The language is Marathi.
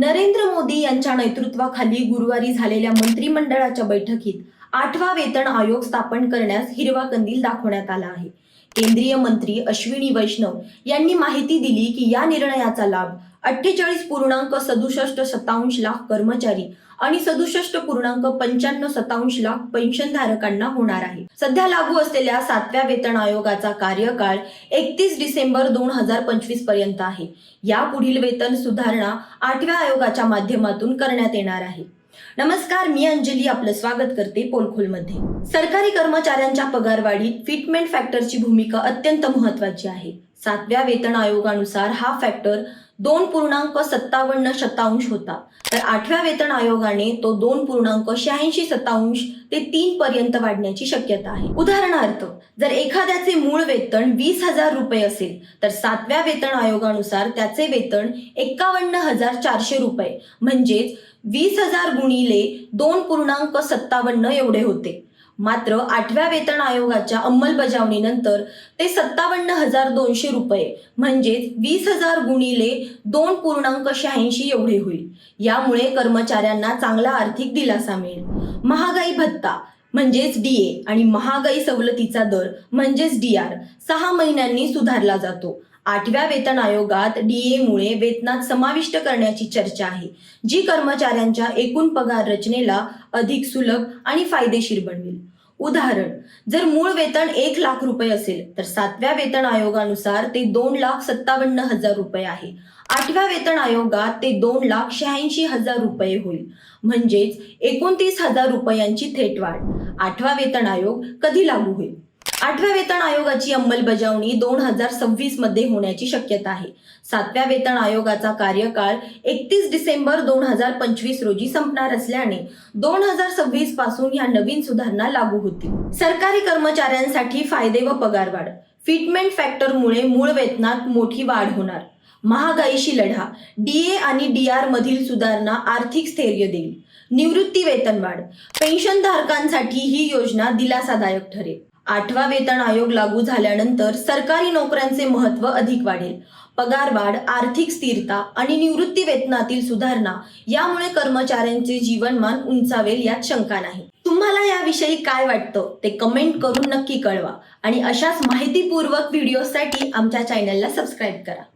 नरेंद्र मोदी यांच्या नेतृत्वाखाली गुरुवारी झालेल्या मंत्रिमंडळाच्या बैठकीत आठवा वेतन आयोग स्थापन करण्यास हिरवा कंदील दाखवण्यात आला आहे. केंद्रीय मंत्री अश्विनी वैष्णव यांनी माहिती दिली की या निर्णयाचा लाभ अठ्ठेचाळीस पूर्णांक सदुसष्ट शतांश लाख कर्मचारी आणि सदुसष्ट पूर्णांक पंच्याण्णव शतांश लाख पेन्शनधारकांना होणार आहे. सध्या लागू असलेल्या सातव्या वेतन आयोगाचा कार्यकाळ एकतीस डिसेंबर दोन हजार पंचवीसपर्यंत आहे. यापुढील वेतन सुधारणा आठव्या आयोगाच्या माध्यमातून करण्यात येणार आहे. नमस्कार मी अंजली आपलं स्वागत करते पोलखोलमध्ये. सरकारी कर्मचाऱ्यांच्या पगारवाढीत फिटमेंट फॅक्टरची भूमिका अत्यंत महत्वाची आहे. सातव्या वेतन आयोगानुसार हा फॅक्टर दोन पूर्णांक सत्तावन्न शतांश होता. तर आठव्या वेतन आयोगाने तो दोन पूर्णांक शहाऐंशी शतांश ते तीन पर्यंत वाढण्याची शक्यता आहे. उदाहरणार्थ जर एखाद्याचे मूळ वेतन वीस हजार रुपये असेल तर सातव्या वेतन आयोगानुसार त्याचे वेतन एकावन्न हजार चारशे रुपये म्हणजेच वीस हजार गुणिले दोन पूर्णांक सत्तावन्न एवढे होते. मात्र आठव्या वेतन आयोगाच्या अंमलबजावणीनंतर ते सत्तावन्न हजार दोनशे रुपये म्हणजेच वीस हजार गुणिले दोन पूर्णांक शहाऐंशी एवढे होईल. यामुळे कर्मचाऱ्यांना चांगला आर्थिक दिलासा मिळेल. महागाई भत्ता म्हणजेच डीए आणि महागाई सवलतीचा दर म्हणजेच डी आर सहा महिन्यांनी सुधारला जातो. आठव्या वेतन आयोगात डीए मुळे वेतनात समाविष्ट करण्याची चर्चा आहे जी कर्मचाऱ्यांच्या एकूण पगार रचनेला अधिक सुलभ आणि फायदेशीर बनवेल. उदाहरण जर मूळ वेतन एक लाख रुपये असेल तर सातव्या वेतन आयोगानुसार ते दोन लाख सत्तावन्न हजार रुपये आहे. आठव्या वेतन आयोगात ते दोन लाख शहाऐंशी हजार रुपये होईल. म्हणजेच एकोणतीस हजार रुपयांची थेट वाढ. आठवा वेतन आयोग कधी लागू होईल? आठव्या वेतन आयोगाची अंमलबजावणी दोन हजार सव्वीसमध्ये होण्याची शक्यता आहे. सातव्या वेतन आयोगाचा कार्यकाळ एकतीस डिसेंबर दोन हजार पंचवीस रोजी संपणार असल्याने दोन हजार सव्वीसपासून ह्या नवीन सुधारणा लागू होतील. सरकारी कर्मचाऱ्यांसाठी फायदे व पगारवाढ. फिटमेंट फॅक्टरमुळे मूळ वेतनात मोठी वाढ होणार. महागाईशी लढा. डीए आणि डीआर मधील सुधारणा आर्थिक स्थैर्य देईल. निवृत्ती वेतनवाढ. पेन्शनधारकांसाठी ही योजना दिलासादायक ठरेल. आठवा वेतन आयोग लागू झाल्यानंतर सरकारी नोकऱ्यांचे महत्त्व अधिक वाढेल. पगारवाढ आर्थिक स्थिरता आणि निवृत्ती वेतनातील सुधारणा यामुळे कर्मचाऱ्यांचे जीवनमान उंचावेल यात शंका नाही. तुम्हाला याविषयी काय वाटतं ते कमेंट करून नक्की कळवा आणि अशाच माहितीपूर्वक व्हिडिओसाठी आमच्या चॅनलला सबस्क्राईब करा.